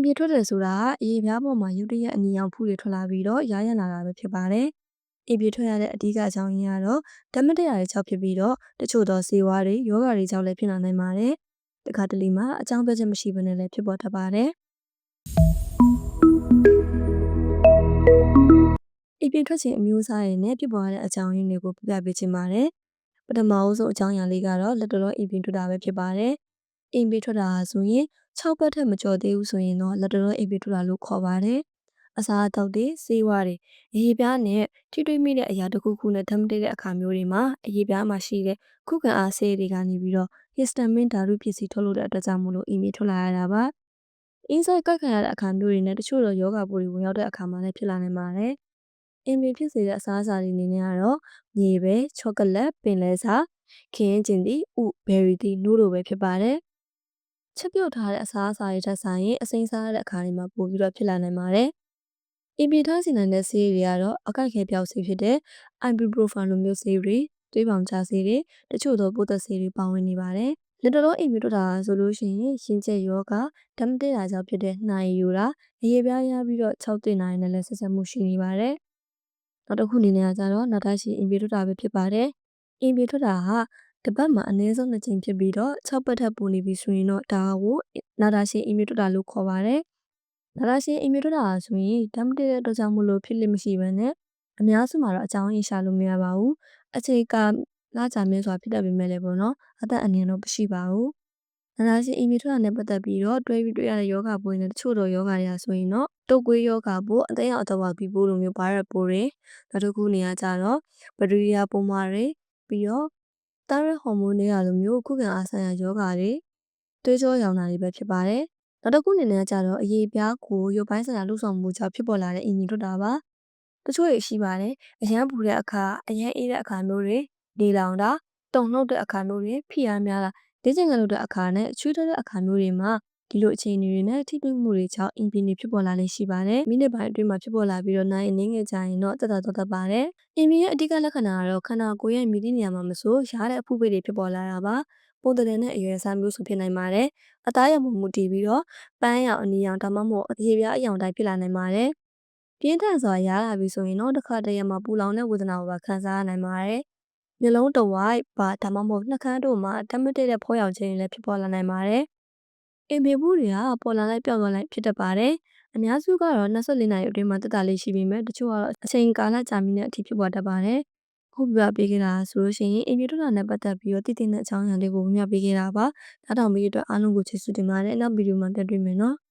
င်ပြေထွက်တယ်ဆိုတာကအရေပြားပေါ်မှာရုတ်တရက်အနီရောင်ဖုတွေထွက်လာပြီးတော့ရာရလာတာပဲဖြစ်ပါတယ်။အင်ပြေထွက်ရတဲ့အဓိကအကြောင်းရင်းကတော့ဓာတ်မတည့်ရတဲ့ကြောင့်ဖြစ်ပြီးတော့တချို့သောဆေးဝါးတွေယောဂါတွေကြောင့်လည်းဖြစ်လာနိုင်ပါတယ်။တခါတလေမှာအကြောင်းပြချက်မရှိဘဲနဲ့လည်းဖြစ်ပေါ်တတ်ပါတယ်။အင်ပြေထွက်ခြင်းအမျိုးအစားတွေနဲ့ဖြစ်ပေါ်ရတဲ့အကြောင်းရင်းတွေကိုပြပြပေးချင်ပါတယ်။ပထမအဆုံးအကြောင်းအရာလေးကတော့လက်တော်တော်အင်ပြေထွက်တာပဲဖြစ်ပါတယ်။အင်ပြေထွက်တာဟာဆိုရင်6ပတ်ထက်မကျော်သေးဘူးဆိုရင်တော့လက်တော်တော်အိပ်ပစ်ထူတာလို့ခေါ်ပါတယ်။အစားအသောက်တွေဆေးဝါးတွေအရေးပြားနဲ့ထိတွေ့မိတဲ့အရာတစ်ခုခုနဲ့ဓာတ်မတည့်တဲ့အခါမျိုးတွေမှာအရေးပြားမှာရှိတဲ့ခုခံအားဆေးတွေကနေပြီးတော့ histamine ဓာတုပစ္စည်းထုတ်လုပ်တဲ့အတွက်ကြောင့်မို့လို့အိမ်မြေထွက်လာရတာပါ။ inside ကိုက်ခံရတဲ့အခါမျိုးတွေနဲ့တချို့တော့ယောဂပိုးတွေဝင်ရောက်တဲ့အခါမှာလည်းဖြစ်လာနိုင်ပါတယ်။အိမ်မြေဖြစ်စေတဲ့အစားအစာတွေအနေနဲ့ကတော့မြေပဲ၊ချောကလက်၊ပင်လယ်စာ၊ခင်းကျင်သည့်ဥ၊ဘယ်ရီသည့်နို့တို့ပဲဖြစ်ပါတယ်။ ချက်ပြုတ်ထားတဲ့အစားအစာတွေထက်စာရင်အစိမ်းစားတဲ့အခါတွေမှာပိုပြီးတော့ဖြစ်လာနိုင်ပါတယ်။အင်ပီထားစီနိုင်တဲ့ဆေးတွေကတော့အကိုက်ခဲပြောက်ဆေးဖြစ်တဲ့ ibuprofen လိုမျိုးဆေးတွေသွေးပေါင်ချဆေးတွေတချို့သောပိုးသက်ဆေးတွေပါဝင်နေပါတယ်။လက်တော်အင်ပီတို့တာဆိုလို့ရှိရင်ရှင်ကျက်ယောဂဓာတ်မတည့်တာကြောင့်ဖြစ်တဲ့နှာရည်ယိုတာအရေပြားရပြီးတော့6သိန်းနိုင်နဲ့လည်းဆက်ဆက်မှုရှိနေပါတယ်။နောက်တစ်ခုအနေနဲ့ကကြတော့နာတာရှိအင်ပီတို့တာပဲဖြစ်ပါတယ်။အင်ပီထွက်တာဟာ တပတ်မှာအနည်းဆုံးနှစ်ကြိမ်ဖြစ်ပြီးတော့6ပတ်ထက်ပိုနေပြီဆိုရင်တော့ဒါကိုနာတာရှည်အီမီတွတာလို့ခေါ်ပါတယ်။နာတာရှည်အီမီတွတာဆိုရင်ဓာတ်မတည့်တဲ့အတွက်ကြောင့်မလို့ဖြစ်လိမ့်မရှိဘဲနဲ့အများစုမှာတော့အကြောင်းရင်းရှာလို့မရပါဘူး။အချိန်ကလာကြမြဲစွာဖြစ်တတ်ပေမဲ့လည်းပေါ့နော်အသက်အန္တရာယ်တော့မရှိပါဘူး။နာတာရှည်အီမီတွတာနဲ့ပတ်သက်ပြီးတော့တွဲပြီးတွေ့ရတဲ့ယောဂပိုးတွေနဲ့တချို့တော့ယောဂတွေကဆိုရင်တော့တုပ်ကွေးယောဂပိုးအသက်ရောက်အသက်ဝါပြီးပိုးလိုမျိုးဗိုင်းရပ်ပိုးတွေနောက်တစ်ခုနေရာကြတော့ဘက်တီးရီးယားပိုးမတွေပြီးတော့ တာရက်ဟော်မုန်းတွေကလိုမျိုးခုခံအားဆိုင်ရာယောဂတွေသွေးကြောရောင်တာတွေပဲဖြစ်ပါတယ်။နောက်တစ်ခုအနေနဲ့ကျတော့အရေးပြားကိုရုပ်ပိုင်းဆိုင်ရာလှုပ်ဆောင်မှုကြောင့်ဖြစ်ပေါ်လာတဲ့အင်ဂျင်ထွက်တာပါ။တချို့တွေရှိပါတယ်။အရန်ပူတဲ့အခါအရန်အေးတဲ့အခါမျိုးတွေလေလောင်တာတုံလှုပ်တဲ့အခါမျိုးတွေဖိအားများတာဒေးကျင်ကလုပ်တဲ့အခါနဲ့ချွေးတဲ့အခါမျိုးတွေမှာ ဒီလိုအခြေအနေတွေနဲ့ထိတွေ့မှုတွေကြောင့်အင်ပီနေဖြစ်ပေါ်လာလိမ့်ရှိပါတယ်။မိနစ်ပိုင်းအတွင်းမှာဖြစ်ပေါ်လာပြီးတော့နိုင်အနေငယ်ကြရင်တော့တက်တာတော့တတ်ပါတယ်။အင်ပီရဲ့အဓိကလက္ခဏာကတော့ခန္ဓာကိုယ်ရဲ့မြည်သည့်နေရာမှာမဆိုရားတဲ့အဖုပိတွေဖြစ်ပေါ်လာတာပါ။ပုံတရနဲ့အရွယ်အစားမျိုးစုဖြစ်နိုင်ပါတယ်။အသားရမှုမူတည်ပြီးတော့ပန်းရောင်အနီရောင်ဒါမှမဟုတ်အသေးပြားအယောင်တိုင်းဖြစ်လာနိုင်ပါတယ်။ပြင်းထန်စွာရားလာပြီဆိုရင်တော့တစ်ခါတည်းမှာပူလောင်တဲ့ဝေဒနာကိုပါခံစားရနိုင်ပါတယ်။မျိုးလုံးတဝိုက်ပါဒါမှမဟုတ်နှာခမ်းတို့မှာဓာတ်မတည့်တဲ့ဖောရောက်ခြင်းလည်းဖြစ်ပေါ်လာနိုင်ပါတယ်။ အင်ပေဘူးတွေကပေါ်လာလိုက်ပြောက်သွားလိုက်ဖြစ်တတ်ပါတယ်။အများစုကတော့24နာရီအတွင်းမှာတက်တာလေးရှိပေမဲ့တချို့ကတော့အချိန်ကာလကြာမြင့်တဲ့အထိဖြစ်ပေါ်တတ်ပါတယ်။ခုပြပေးခဲ့တာဆိုလို့ရှိရင်အင်ပီဒိုတာနဲ့ပတ်သက်ပြီးတော့တည်တည်တဲ့အကြောင်းအရာလေးကိုမြင်ပြပေးခဲ့တာပါ။ဒါတောင်ပြီးအတွက်အားလုံးကိုကျေးဇူးတင်ပါတယ်။နောက်ဗီဒီယိုမှာပြန်တွေ့မယ်နော်။